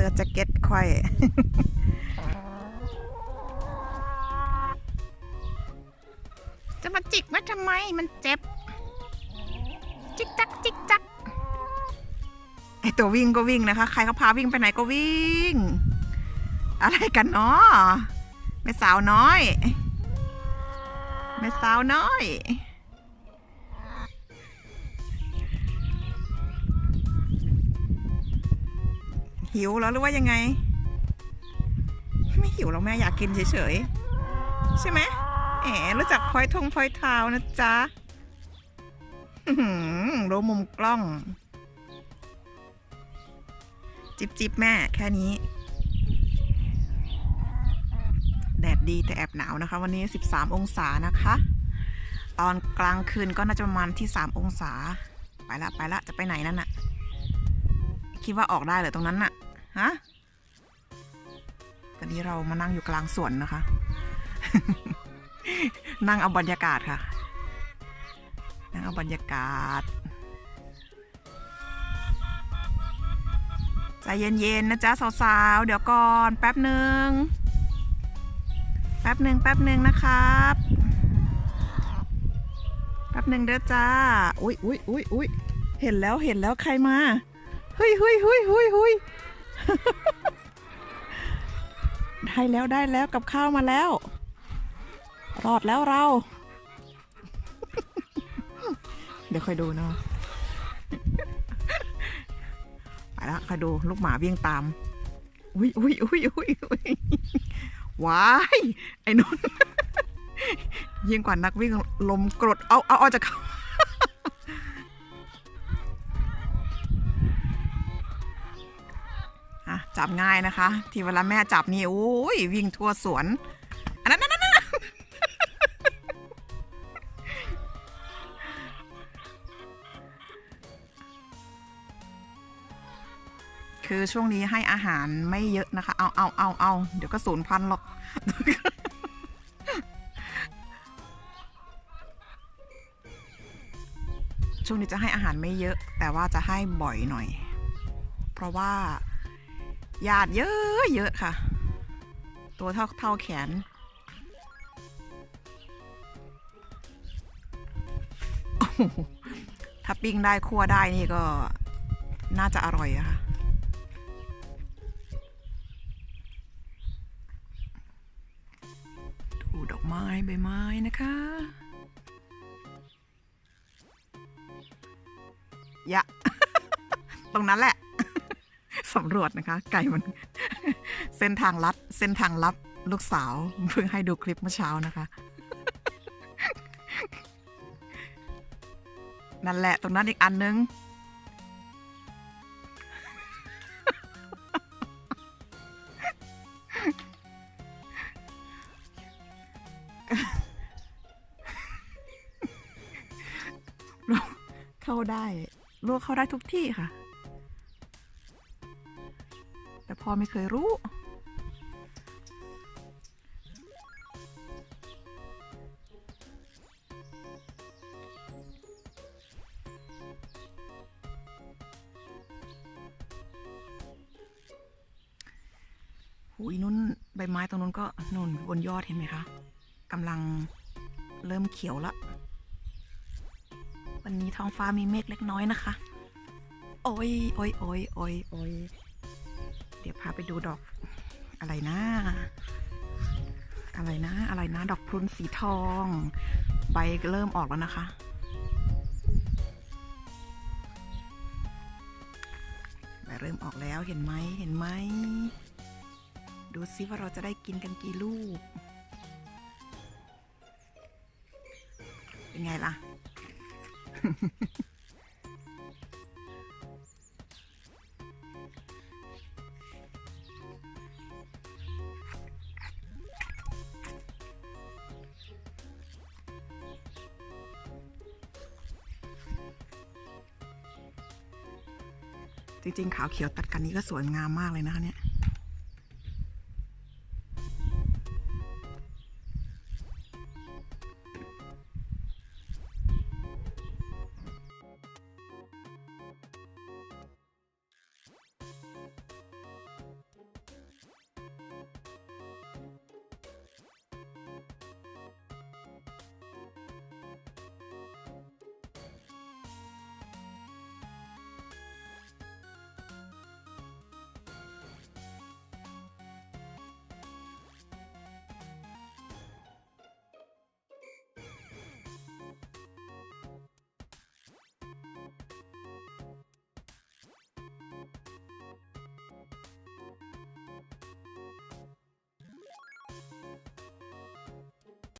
สื้อแจ็คเก็ตค่อย จะมาจิกไว้ทำไมมันเจ็บ จิกจักจิกจักไอตัววิ่งก็วิ่งนะคะ ใครเขาพาวิ่งไปไหนก็วิ่ง อะไรกันเนาะแม่สาวน้อยแม่สาวน้อย หิวแล้วหรือว่ายังไง ไม่หิวแล้วแม่อยากกินเฉยๆ ใช่ไหมแหมรู้จักพลอยทงพลอยเท้านะจ๊ะรู้มุมกล้อง จิบจิบแม่แค่นี้ แดดดีแต่แอบหนาวนะคะ วันนี้ 13 องศานะคะ ตอนกลางคืนก็น่าจะประมาณที่ 3 องศา ไปละไปละจะไปไหนนั่นน่ะ คิดว่าออกได้เหรอตรงนั้นน่ะฮะตอนนี้เรามานั่งอยู่กลางสวนนะคะ นั่งเอาบรรยากาศค่ะ นั่งเอาบรรยากาศใจเย็นๆนะจ๊ะสาวๆ เดี๋ยวก่อนแป๊บหนึ่งแป๊บหนึ่งแป๊บหนึ่งนะครับ แป๊บหนึ่งเด้อจ้า อุ้ยอุ้ยอุ้ยอุ้ยเห็นแล้วเห็นแล้วใครมา ฮ้ยเฮ้ยเฮ้ยเฮ้ยเฮ้ยได้แล้วได้แล้วกับข้าวมาแล้ว รอดแล้วเรา เดี๋ยวค่อยดูเนาะไปล้วค่อยดูลูกหมาวิ่งตาม อุ้ยอุ้ยอุ้ยอุ้ยอุ้ยว้ายไอ้นุ่นยิ่งกว่านักวิ่งลมกรดเอาเอาเอาจากเขา จับง่ายนะคะ ที่เวลาแม่จับนี่โอ้ยวิ่งทั่วสวน อันนั้นนั่นนั่นนั่นคือช่วงนี้ให้อาหารไม่เยอะนะคะ เอาเอาเอาเอาเดี๋ยวก็สูญพันธุ์หรอก ช่วงนี้จะให้อาหารไม่เยอะ แต่ว่าจะให้บ่อยหน่อย เพราะว่า ญาติเยอะเยอะค่ะ ตัวเท่าเท่าแขน ถ้าปิ้งได้คั่วได้นี่ก็น่าจะอร่อยอะค่ะดูดอกไม้ใบไม้นะคะยะ ตรงนั้นแหละ สำรวจนะคะ ไก่มัน เส้นทางลัด เส้นทางลับลูกสาวเพิ่งให้ดูคลิปเมื่อเช้านะคะ นั่นแหละตรงนั้นอีกอันนึง เข้าได้ลวกเข้าได้ทุกที่ค่ะ แต่พอไม่เคยรู้ หูยนุ่นใบไม้ตรงนู้นก็นุ่นบนยอดเห็นไหมคะกำลังเริ่มเขียวละ วันนี้ท้องฟ้ามีเมฆเล็กน้อยนะคะ โอ้ยโอ้ยโอ้ยโอ้ยโอ้ย เดี๋ยวพาไปดูดอกอะไรนะ อะไรนะ อะไรนะ ดอกพรุนสีทอง ใบเริ่มออกแล้วนะคะใบเริ่มออกแล้วเห็นไหมเห็นไหม ดูซิว่าเราจะได้กินกันกี่ลูก เป็นไงล่ะ จริงๆ ขาวเขียวตัดกันนี้ก็สวยงามมากเลยนะคะเนี่ย